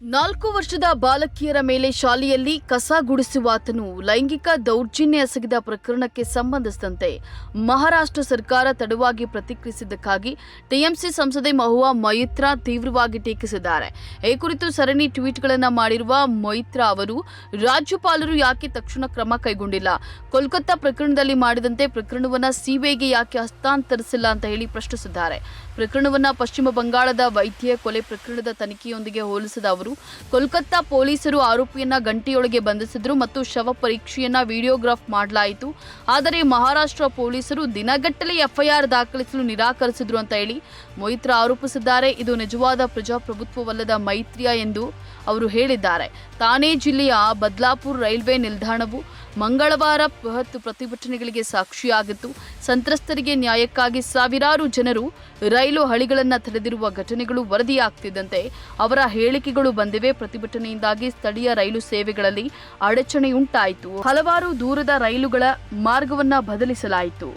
ನಾಲ್ಕು ವರ್ಷದ ಬಾಲಕಿಯರ ಮೇಲೆ ಶಾಲೆಯಲ್ಲಿ ಕಸ ಗುಡಿಸುವಾತನು ಲೈಂಗಿಕ ದೌರ್ಜನ್ಯ ಎಸಗಿದ ಪ್ರಕರಣಕ್ಕೆ ಸಂಬಂಧಿಸಿದಂತೆ ಮಹಾರಾಷ್ಟ್ರ ಸರ್ಕಾರ ತಡವಾಗಿ ಪ್ರತಿಕ್ರಿಯಿಸಿದ್ದಕ್ಕಾಗಿ ಟಿಎಂಸಿ ಸಂಸದೆ ಮಹುವಾ ಮೈತ್ರಾ ತೀವ್ರವಾಗಿ ಟೀಕಿಸಿದ್ದಾರೆ. ಈ ಕುರಿತು ಸರಣಿ ಟ್ವೀಟ್ಗಳನ್ನು ಮಾಡಿರುವ ಮೈತ್ರಾ ಅವರು, ರಾಜ್ಯಪಾಲರು ಯಾಕೆ ತಕ್ಷಣ ಕ್ರಮ ಕೈಗೊಂಡಿಲ್ಲ? ಕೋಲ್ಕತ್ತಾ ಪ್ರಕರಣದಲ್ಲಿ ಮಾಡಿದಂತೆ ಪ್ರಕರಣವನ್ನು ಸಿಬಿಐಗೆ ಯಾಕೆ ಹಸ್ತಾಂತರಿಸಿಲ್ಲ ಅಂತ ಹೇಳಿ ಪ್ರಶ್ನಿಸಿದ್ದಾರೆ. ಪ್ರಕರಣವನ್ನು ಪಶ್ಚಿಮ ಬಂಗಾಳದ ವೈದ್ಯ ಕೊಲೆ ಪ್ರಕರಣದ ತನಿಖೆಯೊಂದಿಗೆ ಹೋಲಿಸಿದ ಅವರು. ಕೋಲ್ಕತ್ತಾ ಪೊಲೀಸರು ಆರೋಪಿಯನ್ನ ಗಂಟೆಯೊಳಗೆ ಬಂಧಿಸಿದ್ರು ಮತ್ತು ಶವ ಪರೀಕ್ಷೆಯನ್ನ ವಿಡಿಯೋಗ್ರಾಫ್ ಮಾಡಲಾಯಿತು. ಆದರೆ ಮಹಾರಾಷ್ಟ್ರ ಪೊಲೀಸರು ದಿನಗಟ್ಟಲೆ ಎಫ್ಐಆರ್ ದಾಖಲಿಸಲು ನಿರಾಕರಿಸಿದ್ರು ಅಂತ ಹೇಳಿ ಮೊಯಿತ್ರ ಆರೋಪಿಸಿದ್ದಾರೆ. ಇದು ನಿಜವಾದ ಪ್ರಜಾಪ್ರಭುತ್ವವಲ್ಲದ ಮೈತ್ರಿಯ ಎಂದು ಅವರು ಹೇಳಿದ್ದಾರೆ. ಥಾಣೆ ಜಿಲ್ಲೆಯ ಬದ್ಲಾಪುರ್ ರೈಲ್ವೆ ನಿಲ್ದಾಣವು ಮಂಗಳವಾರ ಬೃಹತ್ ಪ್ರತಿಭಟನೆಗಳಿಗೆ ಸಾಕ್ಷಿಯಾಗಿತ್ತು ಸಂತ್ರಸ್ತರಿಗೆ ನ್ಯಾಯಕ್ಕಾಗಿ ಸಾವಿರಾರು ಜನರು ರೈಲು ಹಳಿಗಳನ್ನು ತಡೆದಿರುವ ಘಟನೆಗಳು ವರದಿಯಾಗ್ತಿದ್ದಂತೆ ಅವರ ಹೇಳಿಕೆಗಳು ಬಂದಿವೆ. ಪ್ರತಿಭಟನೆಯಿಂದಾಗಿ ಸ್ಥಳೀಯ ರೈಲು ಸೇವೆಗಳಲ್ಲಿ ಅಡಚಣೆಯುಂಟಾಯಿತು. ಹಲವಾರು ದೂರದ ರೈಲುಗಳ ಮಾರ್ಗವನ್ನು ಬದಲಿಸಲಾಯಿತು.